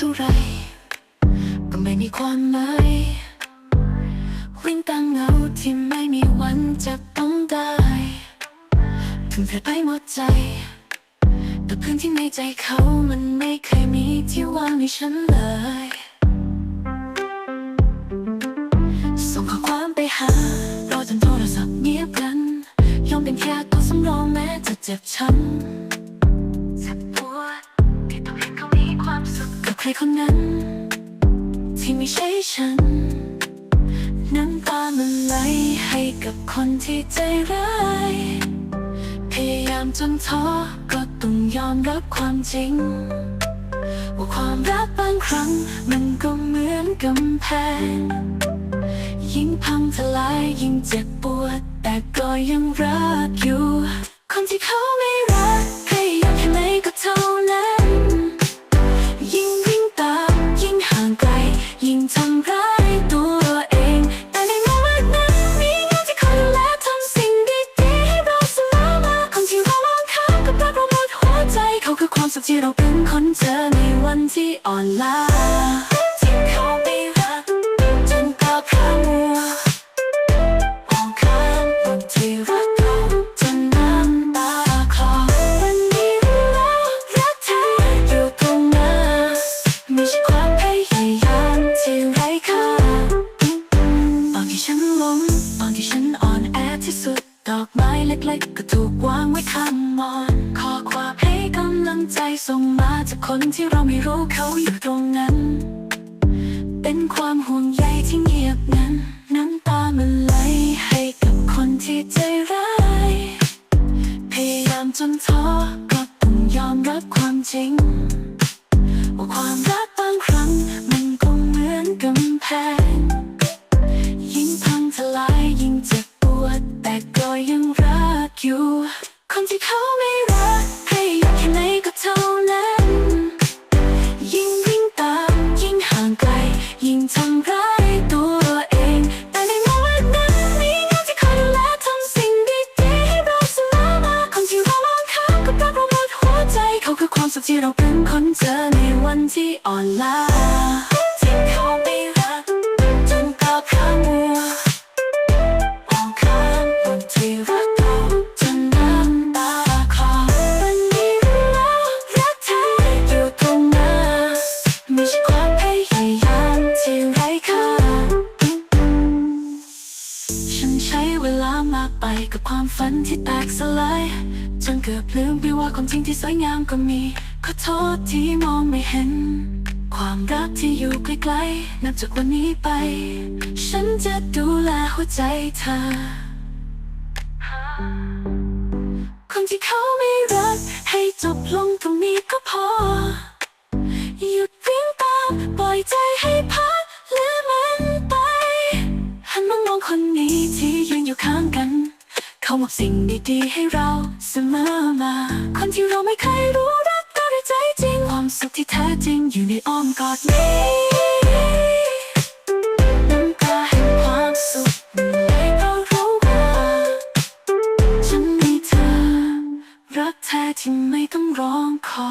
อนไม่มีความหมายวิ่งตามเงาที่ไม่มีวันจะต้องได้ถึงเธอไปหมดใจ แต่พื้นที่ในใจเขามันไม่เคยมีที่ว่างให้ฉันเลย ส่งข้อความไปหารอจนโทรศัพท์เงียบกัน ยอมเป็นแค่ตัวสำรองแม้จะเจ็บช้ำ รคนนั้น ที่ไม่ใช่ฉัน น้ำตามันไหลให้กับคนที่ใจร้าย พยายามจนท้อก็ต้องยอมรับความจริง ว่าความรักบางครั้งมันก็เหมือนกำแพง ยิ่งพังทลายยิ่งเจ็บปวด แต่ก็ยังรักอยู่ คนที่เขาไม่รัก ที่อ่อนล้าที่เขาไม่รักจนตาพร่ามัวมองข้ามคนที่รักเราจนน้ำตาคลอวันนี้รู้แล้วรักเธออยู่ตรงหน้าไม่ใช่ความพยายามที่ไร้ค่าตอนที่ฉันล้มตอนที่ฉันอ่อนแอที่สุด ดอกไม้เล็กๆก็ถูกวางไว้ข้างมอนขอความให้กำลังใจส่งมาจากคนที่เราไม่รู้เขาอยู่ตรงนั้น เป็นความห่วงใยที่เงียบนั้น น้ำตามันไหลให้กับคนที่ใจร้าย พยายามจนท้อก็ต้องยอมรับความจริง รักอยู่ คนที่เขาไม่รักพยายามแค่ไหนก็เท่านั้น ยิ่งวิ่งตามยิ่งห่างไกล ยิ่งทำร้ายตัวเอง แต่ในเมื่อวันนั้นมีเงาที่คอยดูแลทำสิ่งดีๆให้เราเสมอมาคนที่เรามองข้ามกับรักเราหมดหัวใจ เขาคือความสุขที่เราเพิ่งค้นเจอในวันที่อ่อนล้า กับความฝันที่แตกสลายจนเกือบลืมไปว่าความจริงที่สวยงามก็มีขอโทษที่มองไม่เห็น ความรักที่อยู่ใกล้ๆนับจากวันนี้ไป ฉันจะดูแลหัวใจเธอ คนที่เขาไม่รักให้จบลง สิ่งดีๆให้เราเสมอมา คนที่เราไม่เคยรู้รักก็ด้ใจจริง ความสุขที่แท้จริงอยู่ในอ้อมกอดนี้น้ำตาแห่งความสุขมันไหลเพราะรู้ว่าฉันมีเธอ รักแท้ที่ไม่ต้องร้องขอ